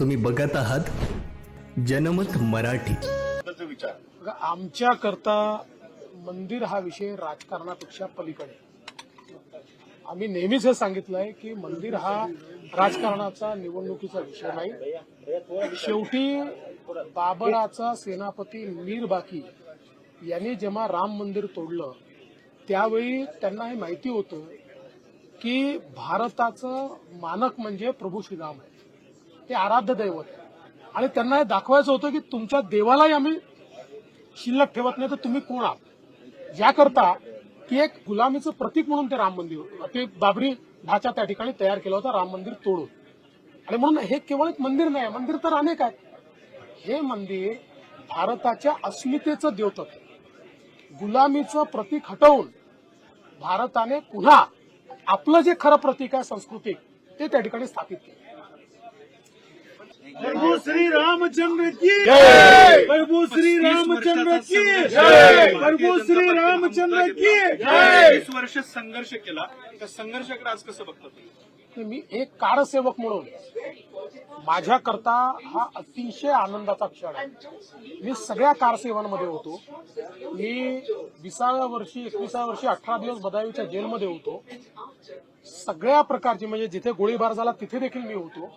तुम्ही बघत आहात जनमत मराठी. विचार. बघा, आमच्याकरता मंदिर हा विषय राजकारणापेक्षा पलीकडे. आम्ही नेहमीच हे सांगितलंय की मंदिर हा राजकारणाचा निवडणुकीचा विषय नाही. शेवटी बाबराचा सेनापती मीर बाकी यांनी जेव्हा राम मंदिर तोडलं त्यावेळी त्यांना हे माहिती होतं की भारताचं मानक म्हणजे प्रभू श्रीराम आहे. ते आराध्य दैवत आणि त्यांना हे दाखवायचं होतं की तुमच्या देवालाही आम्ही शिल्लक ठेवत नाही तर तुम्ही कोण आहात? याकरता की एक गुलामीचं प्रतीक म्हणून ते राम मंदिर ते बाबरी ढाचा त्या ठिकाणी तयार केला होता राम मंदिर तोडून. आणि म्हणून हे केवळ एक मंदिर नाही मंदिर तर अनेक आहेत. हे मंदिर भारताच्या अस्मितेचं द्योतक आहे. गुलामीचं प्रतीक हटवून भारताने पुन्हा आपलं जे खरं प्रतीक आहे सांस्कृतिक ते त्या ठिकाणी स्थापित केलं. प्रभू श्री रामचंद्र की प्रभू श्री रामचंद्र की प्रभू श्री रामचंद्र की वीस वर्ष संघर्ष केला. त्या संघर्षाकडे आज कसं बघतात मी एक कारसेवक म्हणून माझ्याकरता हा अतिशय आनंदाचा क्षण आहे. मी सगळ्या कारसेवांमध्ये होतो. मी विसाव्या वर्षी एकविसाव्या वर्षी अठरा दिवस बदावीच्या जेलमध्ये होतो. सगळ्या प्रकारची म्हणजे जिथे गोळीबार झाला तिथे देखील मी होतो.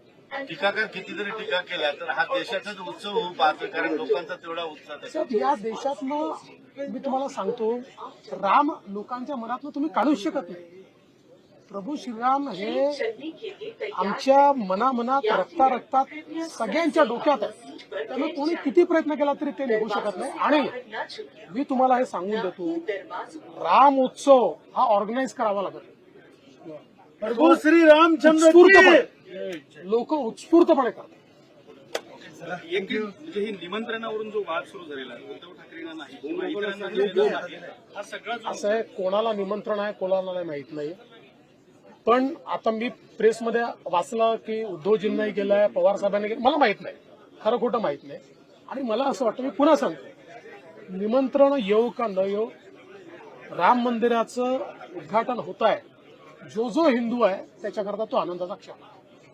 टीकाकार किती जरी टीका केल्या तर हा देशाचाच उत्सव होऊ पाहतो कारण लोकांचा तेवढा उत्साह. साहेब या देशातनं मी तुम्हाला सांगतो राम लोकांच्या मनातनं तुम्ही काढूच शकत नाही. प्रभू श्रीराम हे आमच्या मनामनात रक्ता रक्तात सगळ्यांच्या डोक्यात आहे. त्यामुळे कोणी किती प्रयत्न केला तरी ते निघू शकत नाही. आणि मी तुम्हाला हे सांगून देतो राम उत्सव हा ऑर्गनाईज करावा लागत प्रभू श्री रामचंद्र लोक उत्स्फूर्तपणे करतात. एक म्हणजे ही निमंत्रणावरून जो वाद सुरू झालेला आहे उद्धव ठाकरेंना नाही किंवा इतरांना दिलेला नाही हा सगळा जो असं आहे कोणाला निमंत्रण आहे कोणाला नाही माहीत नाही पण आता मी प्रेसमध्ये वाचलं की उद्धवजींनाही गेलाय पवार साहेबांनी गेलं मला माहीत नाही. खरं खोटं माहीत नाही. आणि मला असं वाटतं मी पुन्हा सांगतो निमंत्रण येऊ का न येऊ राम मंदिराचं उद्घाटन होत आहे. जो जो हिंदू आहे त्याच्याकरता तो आनंदाचा क्षण आहे.